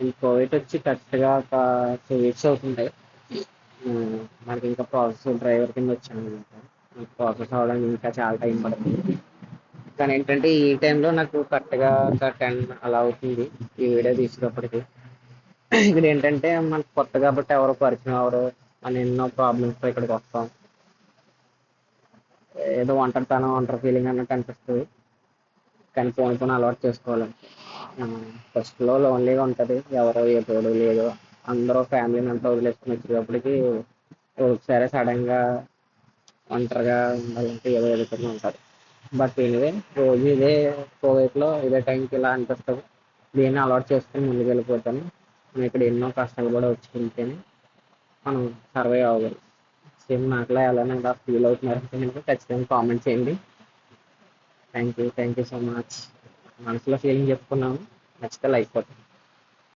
ఈ కోవిడ్ వచ్చి కరెక్ట్గా ఒక టూ వీక్స్ అవుతుంది మనకి ఇంకా ప్రాసెస్ డ్రైవర్ కింద వచ్చాను అనమాట ప్రాసెస్ అవ్వడానికి ఇంకా చాలా టైం పడుతుంది. కానీ ఏంటంటే ఈ టైంలో నాకు కరెక్ట్గా ఒక టెన్ అలా అవుతుంది ఈ వీడియో తీసేటప్పటికి. ఇక్కడ ఏంటంటే మనకు కొత్త కాబట్టి ఎవరు పరిచయం ఎవరు మన ఎన్నో ప్రాబ్లమ్స్ ఇక్కడికి వస్తాం. ఏదో ఒంటరితనం ఒంటరి ఫీలింగ్ అన్నట్టు అనిపిస్తుంది. కానీ పోని పోని అలవాటు చేసుకోవాలి ఫస్ట్లో లోన్లీగా ఉంటుంది. ఎవరో ఏ తోడు లేదు. అందరూ ఫ్యామిలీని అంతా వదిలేసుకుని వచ్చేటప్పటికి ఒకసారి సడన్గా ఒంటరిగా ఉండాలంటే ఏదో ఎదుగుతూనే ఉంటుంది. బట్ ఎనివే రోజు ఇదే కోవిడ్లో ఇదే టైంకి ఇలా అనిపిస్తుంది. దీన్ని అలవాటు చేసుకుని ముందుకు వెళ్ళిపోతాను మనం ఇక్కడ ఎన్నో కష్టాలు కూడా వచ్చింటేనే మనం సర్వే అవ్వగలం సేమ్ నాకులా ఎలానే ఇలా ఫీల్ అవుతున్నారంటే కనుక ఖచ్చితంగా కామెంట్ చేయండి. Thank you thank you so much మనసులో ఫీలింగ్ చెప్పుకున్నాము. నచ్చితే లైక్ కొట్టండి.